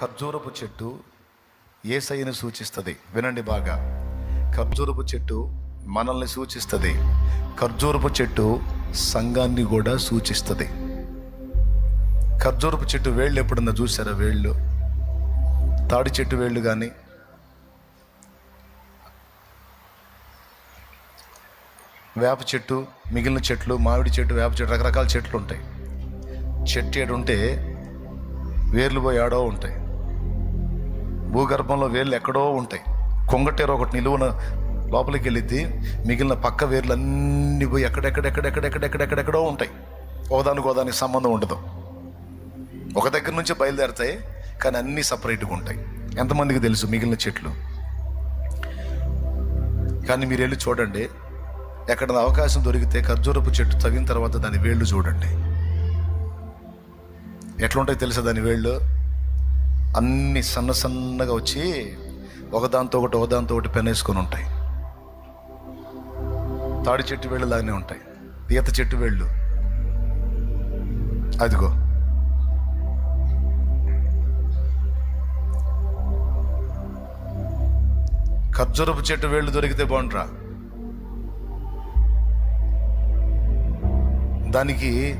ఖర్జూరపు చెట్టు ఏసైని సూచిస్తుంది. వినండి బాగా. ఖర్జూరపు చెట్టు మనల్ని సూచిస్తుంది. ఖర్జూరపు చెట్టు సంఘాన్ని కూడా సూచిస్తుంది. ఖర్జూరపు చెట్టు వేళ్ళు ఎప్పుడన్నా చూసారా వేళ్ళు. తాడి చెట్టు వేళ్ళు కానీ వేప చెట్టు మిగిలిన చెట్లు మామిడి చెట్టు వేప చెట్టు రకరకాల చెట్లు ఉంటాయి. చెట్టు ఏడు ఉంటే వేర్లు పోయి ఆడో ఉంటాయి. భూగర్భంలో వేర్లు ఎక్కడో ఉంటాయి. కొంగటేర ఒకటి నిలువున లోపలికి వెళ్ళిద్ది. మిగిలిన పక్క వేర్లు అన్నీ పోయి ఎక్కడెక్కడెక్కడెక్కడెక్కడెక్కడెక్కడెక్కడో ఉంటాయి. ఒకదానికి ఒకదానికి సంబంధం ఉండదు. ఒక దగ్గర నుంచి బయలుదేరతాయి కానీ అన్నీ సపరేట్గా ఉంటాయి. ఎంతమందికి తెలుసు మిగిలిన చెట్లు? కానీ మీరు వెళ్ళి చూడండి. ఎక్కడ అవకాశం దొరికితే ఖర్జూరపు చెట్టు తగిన తర్వాత దాని వేళ్ళు చూడండి. ఎట్లుంటాయి తెలుసా దాని వేళ్ళు అన్ని సన్న సన్నగా వచ్చి ఒకదాంతో ఒకటి ఒకదాంతో ఒకటి పెనేసుకొని ఉంటాయి. తాడి చెట్టు వేళ్ళు లాగానే ఉంటాయి. ఈత చెట్టు వేళ్ళు. అదిగో. ఖర్జూరపు చెట్టు వేళ్ళు దొరికితే బాగుంట్రా దానికి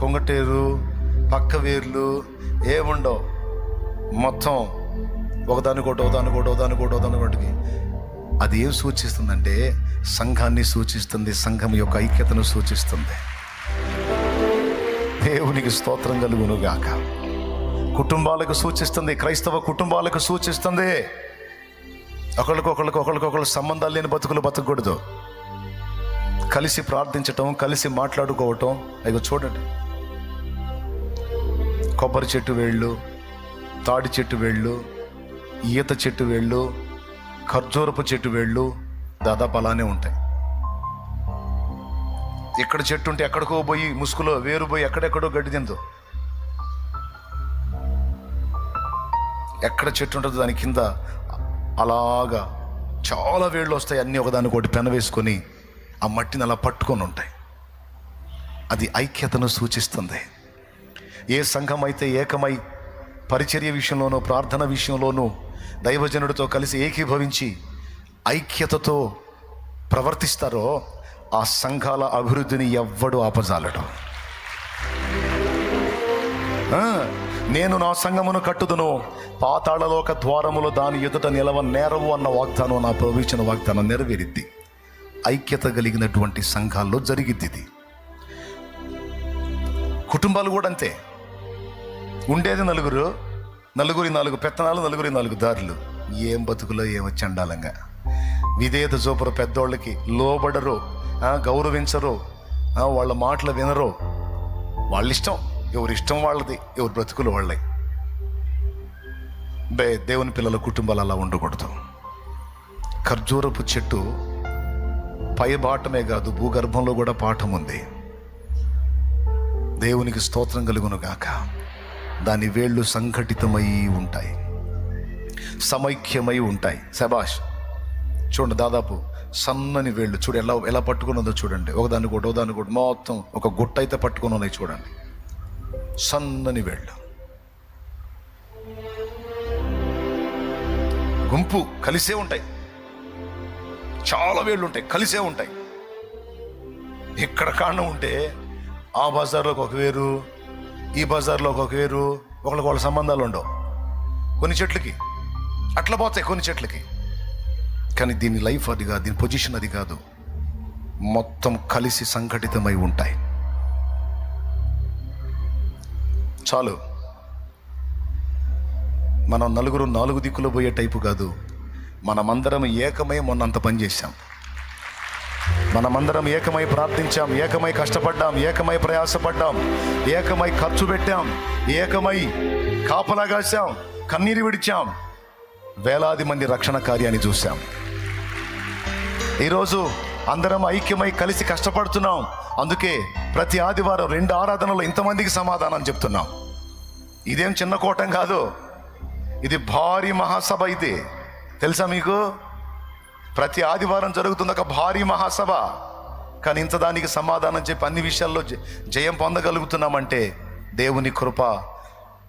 కొంగటేరు పక్క వేర్లు ఏముండవు. మొత్తం ఒకదానికోటి ఒకదానికోటి ఒకదానికోటి ఒకదానికోటికి అది ఏం సూచిస్తుందంటే సంఘాన్ని సూచిస్తుంది సంఘం యొక్క ఐక్యతను సూచిస్తుంది. దేవునికి స్తోత్రం కలుగునుగాక. కుటుంబాలకు సూచిస్తుంది క్రైస్తవ కుటుంబాలకు సూచిస్తుంది. ఒకరికొకరికి ఒకరికొకరు సంబంధాలు లేని బతుకులు బతకూడదు. కలిసి ప్రార్థించటం కలిసి మాట్లాడుకోవటం అయ్యో చూడండి. కొబ్బరి చెట్టు వేళ్ళు తాడి చెట్టు వేళ్ళు ఈత చెట్టు వేళ్ళు ఖర్జూరపు చెట్టు వేళ్ళు దాదాపు అలానే ఉంటాయి. ఇక్కడ చెట్టు ఉంటే ఎక్కడికో పోయి ముసుగులో వేరు పోయి ఎక్కడెక్కడో గడ్డి తిందో. ఎక్కడ చెట్టు ఉంటుందో దాని కింద అలాగా చాలా వేళ్ళు వస్తాయి. అన్నీ ఒకదానికి ఒకటి పెన వేసుకొని ఆ మట్టిని అలా పట్టుకొని ఉంటాయి. అది ఐక్యతను సూచిస్తుంది. ఏ సంఘం అయితే ఏకమై పరిచర్య విషయంలోనూ ప్రార్థన విషయంలోనూ దైవజనుడితో కలిసి ఏకీభవించి ఐక్యతతో ప్రవర్తిస్తారో ఆ సంఘాల అభివృద్ధిని ఎవ్వడు ఆపజాలడు. నేను నా సంఘమును కట్టుదును పాతాళలోక ద్వారములు దాని ఎదుట నిలవ నేరవు అన్న వాగ్దానం నా ప్రవేశన వాగ్దానం నెరవేరిద్ది. ఐక్యత కలిగినటువంటి సంఘాల్లో జరిగిద్ది ఇది. కుటుంబాలు కూడా అంతే. ఉండేది నలుగురు నలుగురి నాలుగు పెత్తనాలు నలుగురి నాలుగు దారులు. ఏం బతుకులో ఏమో చండాలంగా. విధేయత చూపరు పెద్దోళ్ళకి లోబడరు గౌరవించరు వాళ్ళ మాటలు వినరు. వాళ్ళ ఇష్టం ఎవరి ఇష్టం వాళ్ళది ఎవరి బ్రతుకులు వాళ్ళే బే దేవుని పిల్లల కుటుంబాలు అలా ఉండకూడదు. ఖర్జూరపు చెట్టు పై బాటమే కాదు భూగర్భంలో కూడా పాఠం ఉంది. దేవునికి స్తోత్రం కలుగును గాక. దాని వేళ్ళు సంఘటితమై ఉంటాయి. సమైక్యమై ఉంటాయి. శబాష్ చూడండి దాదాపు సన్నని వేళ్ళు. చూడు ఎలా ఎలా పట్టుకున్నదో చూడండి. ఒకదాని కూడా ఒకదాని కూడా మొత్తం ఒక గుట్ట అయితే పట్టుకుని ఉన్నాయి చూడండి. సన్నని వేళ్ళు. గుంపు కలిసే ఉంటాయి. చాలా వేళ్ళు ఉంటాయి. కలిసే ఉంటాయి. ఇక్కడ కాండం ఉంటే ఆ బజార్లోకి ఒక వేరు ఈ బజార్లో ఒక వేరు ఒకళ్ళకి వాళ్ళ సంబంధాలు ఉండవు. కొన్ని చెట్లకి. అట్లా పోతాయి కొన్ని చెట్లకి. కానీ దీని లైఫ్ అది కాదు దీని పొజిషన్ అది కాదు. మొత్తం కలిసి సంఘటితమై ఉంటాయి. చాలు. మనం నలుగురు నాలుగు దిక్కులు పోయే టైపు కాదు. మనమందరం ఏకమై మొన్నంత పని చేశాం. మనమందరం ఏకమై ప్రార్థించాం ఏకమై కష్టపడ్డాం ఏకమై ప్రయాసపడ్డాం ఏకమై ఖర్చు పెట్టాం ఏకమై కాపలా కాశాం కన్నీరు విడిచాం వేలాది మంది రక్షణ కార్యాన్ని చూశాం. ఈరోజు అందరం ఐక్యమై కలిసి కష్టపడుతున్నాం. అందుకే ప్రతి ఆదివారం రెండు ఆరాధనలు ఇంతమందికి సమాధానం చెప్తున్నాం. ఇదేం చిన్న కోటం కాదు. ఇది భారీ మహాసభ ఇది. తెలుసా మీకు? ప్రతి ఆదివారం జరుగుతుంది ఒక భారీ మహాసభ. కానీ ఇంత దానికి సమాధానం చెప్పి అన్ని విషయాల్లో జయం పొందగలుగుతున్నామంటే దేవుని కృప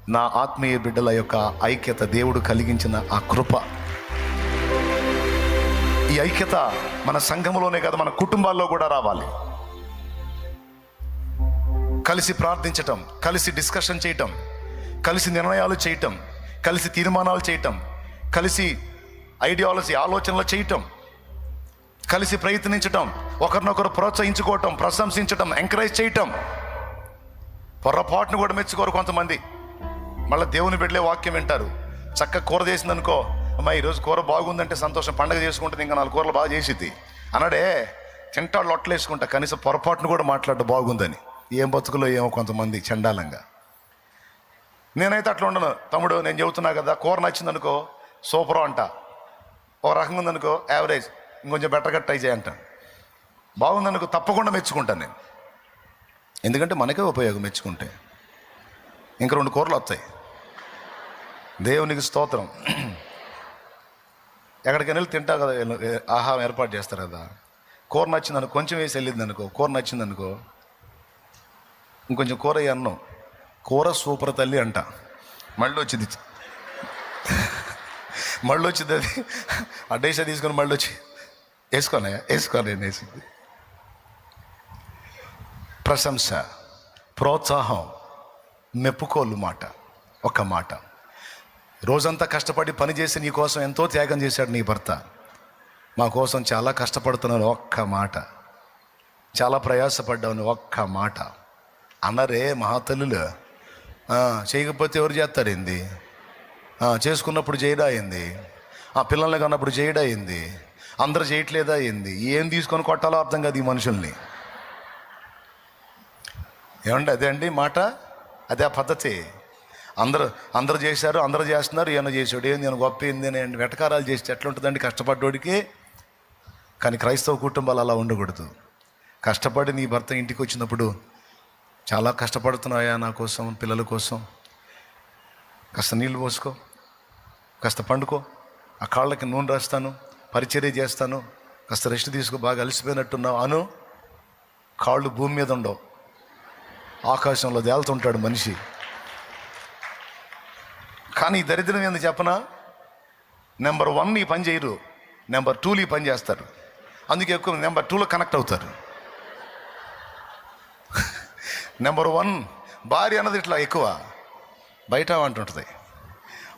నా ఆత్మీయ బిడ్డల యొక్క ఐక్యత దేవుడు కలిగించిన ఆ కృప. ఈ ఐక్యత మన సంఘంలోనే కాదు మన కుటుంబాల్లో కూడా రావాలి. కలిసి ప్రార్థించటం కలిసి డిస్కషన్ చేయటం కలిసి నిర్ణయాలు చేయటం కలిసి తీర్మానాలు చేయటం కలిసి ఐడియాలజీ ఆలోచనలు చేయటం కలిసి ప్రయత్నించటం ఒకరినొకరు ప్రోత్సహించుకోవటం ప్రశంసించటం ఎంకరేజ్ చేయటం. పొర్రపాటును కూడా మెచ్చుకోరు కొంతమంది. మళ్ళీ దేవుని బిడ్డలే వాక్యం వింటారు. చక్క కూర చేసిందనుకో అమ్మా ఈరోజు కూర బాగుందంటే సంతోషం పండగ చేసుకుంటుంది ఇంకా నాలుగు కూరలు బాగా చేసిద్ది. అన్నాడే తింటాడు లొట్టలేసుకుంటా కనీసం పొరపాటును కూడా మాట్లాడటం బాగుందని. ఏం బతుకులో ఏమో కొంతమంది చండాలంగా. నేనైతే అట్లా ఉండను. తమ్ముడు నేను చెబుతున్నా కదా కూర నచ్చిందనుకో సూపర్ అంట. ఓ రకంగా ఉందనుకో యావరేజ్ ఇంకొంచెం బెటర్గా ట్రై బాగుంది బాగుందనుకో తప్పకుండా మెచ్చుకుంటాను నేను. ఎందుకంటే మనకే ఉపయోగం మెచ్చుకుంటే. ఇంక రెండు కూరలు వస్తాయి. దేవునికి స్తోత్రం. ఎక్కడికైనా వెళ్ళి తింటా కదా ఆహారం ఏర్పాటు చేస్తారు కదా. కూర నచ్చిందనుకో కొంచెం వేసి వెళ్ళింది అనుకో కూర నచ్చిందనుకో ఇంకొంచెం కూర అన్నం. కూర సూపర్ తల్లి అంట. మళ్ళీ వచ్చింది. మళ్ళీ వచ్చింది అది. అడ్డేసా తీసుకొని మళ్ళీ వచ్చి వేసుకోనా వేసుకోలే వేసింది ప్రశంస ప్రోత్సాహం మెప్పుకోలు మాట ఒక మాట. రోజంతా కష్టపడి పని చేసి నీ కోసం ఎంతో త్యాగం చేశాడు నీ భర్త. మా కోసం చాలా కష్టపడుతున్నాను ఒక్క మాట. చాలా ప్రయాసపడ్డావు ఒక్క మాట. అన్నరే మహాతల్లులు చేయకపోతే ఎవరు చేస్తారింది చేసుకున్నప్పుడు చేయడాయింది ఆ పిల్లల్ని కన్నప్పుడు చేయడాయింది అందరు చేయట్లేదా అయింది ఏం తీసుకొని కొట్టాలో అర్థం కాదు ఈ మనుషుల్ని. ఏమండి అదే అండి మాట? అదే ఆ పద్ధతి. అందరూ అందరూ చేశారు అందరూ చేస్తున్నారు ఈయన చేసాడు ఏంది నేను గొప్ప ఏంది అని వెటకారాలు చేస్తే ఎట్లుంటుందండి? కష్టపడ్డోడికి. కానీ క్రైస్తవ కుటుంబాలు అలా ఉండకూడదు. కష్టపడి నీ భర్త ఇంటికి వచ్చినప్పుడు చాలా కష్టపడుతున్నాయా నా కోసం పిల్లల కోసం? కాస్త నీళ్ళు పోసుకో కాస్త పండుకో. ఆ కాళ్ళకి నూనె రాస్తాను. పరిచర్య చేస్తాను. కాస్త రెస్ట్ తీసుకో బాగా అలసిపోయినట్టున్నావు అను. కాళ్ళు భూమి మీద ఉండవు. ఆకాశంలో తేలుతుంటాడు మనిషి. కానీ ఈ దరిద్రం ఏంది చెప్పనా? నెంబర్ వన్ ఈ పని చేయరు. నెంబర్ టూలు ఈ పని చేస్తారు. అందుకే ఎక్కువ నెంబర్ టూలో కనెక్ట్ అవుతారు. నెంబర్ వన్ భార్య అన్నది ఇట్లా ఎక్కువ. బయట అంటుంటుంది.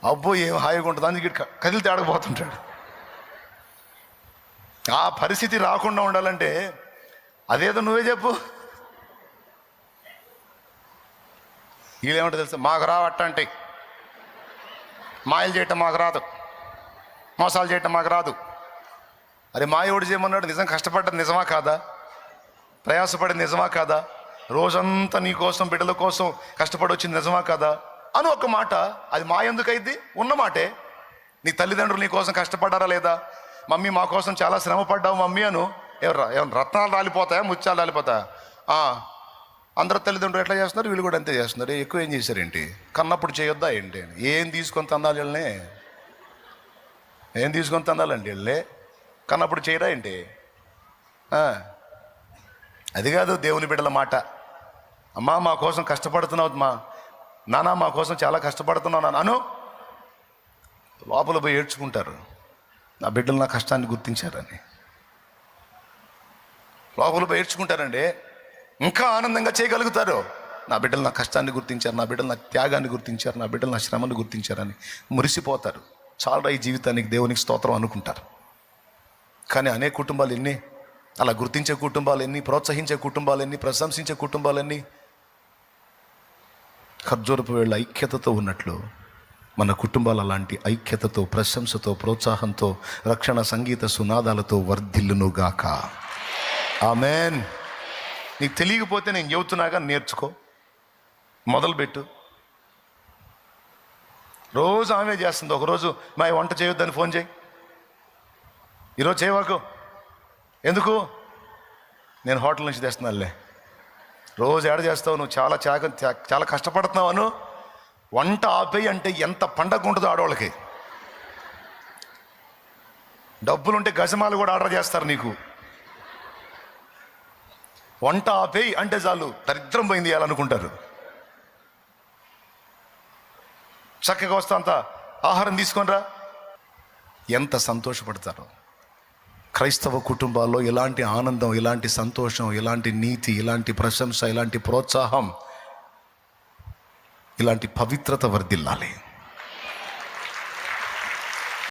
అబ్బో ఏం హాయిగా ఉంటుంది. అందుకే కదిలితే ఆడకపోతుంటాడు. ఆ పరిస్థితి రాకుండా ఉండాలంటే అదేదో నువ్వే చెప్పు. వీళ్ళేమంటే తెలుసు? మాకు రావట్టంటే మాయలు చేయటం మాకు రాదు. మోసాలు చేయటం మాకు రాదు. అరే మాయోడు చేయమన్నాడు నిజం కష్టపడ్డది నిజమా కాదా? ప్రయాసపడి నిజమా కాదా? రోజంతా నీ కోసం బిడ్డల కోసం కష్టపడి వచ్చింది నిజమా కాదా? అని ఒక మాట అది మా ఎందుకైద్ది? ఉన్నమాటే ఉన్న మాటే. నీ తల్లిదండ్రులు నీ కోసం కష్టపడ్డారా లేదా? మమ్మీ మా కోసం చాలా శ్రమ పడ్డావు మమ్మీ అను. ఎవరు ఏమన్నా రత్నాలు రాలిపోతాయా ముత్యాలు రాలిపోతాయా? ఆ, అందరు తల్లిదండ్రులు ఎట్లా చేస్తున్నారు? వీళ్ళు కూడా అంతే చేస్తున్నారు. ఎక్కువ ఏం చేశారేంటి? కన్నప్పుడు చేయొద్దా ఏంటి ఏం తీసుకొని తందాలి వీళ్ళని? ఏం తీసుకొని తందాలండి వీళ్ళే కన్నప్పుడు చేయరా ఏంటి? అది కాదు దేవుని బిడ్డల మాట. అమ్మా మా కోసం కష్టపడుతున్నావు మా నాన్న మా కోసం చాలా కష్టపడుతున్నావు నాను లోపల పోయి ఏడ్చుకుంటారు. నా బిడ్డలు నా కష్టాన్ని గుర్తించారని. లోపల ఏడ్చుకుంటారండి. ఇంకా ఆనందంగా చేయగలుగుతారు. నా బిడ్డలు నా కష్టాన్ని గుర్తించారు నా బిడ్డలు నా త్యాగాన్ని గుర్తించారు నా బిడ్డలు నా శ్రమను గుర్తించారని మురిసిపోతారు. చాలా ఈ జీవితానికి దేవునికి స్తోత్రం అనుకుంటారు. కానీ అనేక కుటుంబాలు ఎన్ని? అలా గుర్తించే కుటుంబాలు ఎన్ని? ప్రోత్సహించే కుటుంబాలు ఎన్ని? ప్రశంసించే కుటుంబాలన్నీ ఖర్జూరపు వేళ్ళ ఐక్యతతో ఉన్నట్లు మన కుటుంబాలు అలాంటి ఐక్యతతో ప్రశంసతో ప్రోత్సాహంతో రక్షణ సంగీత సునాదాలతో వర్ధిల్లునుగాక. ఆమెన్. నీకు తెలియకపోతే నేను చెబుతున్నాగా నేర్చుకో. మొదలుపెట్టు. రోజు ఆమె చేస్తుంది. ఒకరోజు మా వంట చేయొద్దని ఫోన్ చేయి. ఈరోజు చేయవాకు. ఎందుకు? నేను హోటల్ నుంచి తెస్తున్నానులే. రోజు ఏడ చేస్తావు? నువ్వు చాలా చాక త్యా- చాలా కష్టపడుతున్నావు అను వంట ఆపేయి అంటే ఎంత పండగ ఉంటుందో ఆడవాళ్ళకి. డబ్బులుంటే గజమాలు కూడా ఆర్డర్ చేస్తారు నీకు. వంట ఆపేయి అంటే చాలు దరిద్రం పోయింది అనుకుంటారు. చక్కగా వస్తా అంత ఆహారం తీసుకొనిరా ఎంత సంతోషపడతారో. క్రైస్తవ కుటుంబాల్లో ఇలాంటి ఆనందం ఇలాంటి సంతోషం ఇలాంటి నీతి ఇలాంటి ప్రశంస ఇలాంటి ప్రోత్సాహం ఇలాంటి పవిత్రత వర్ధిల్లాలి.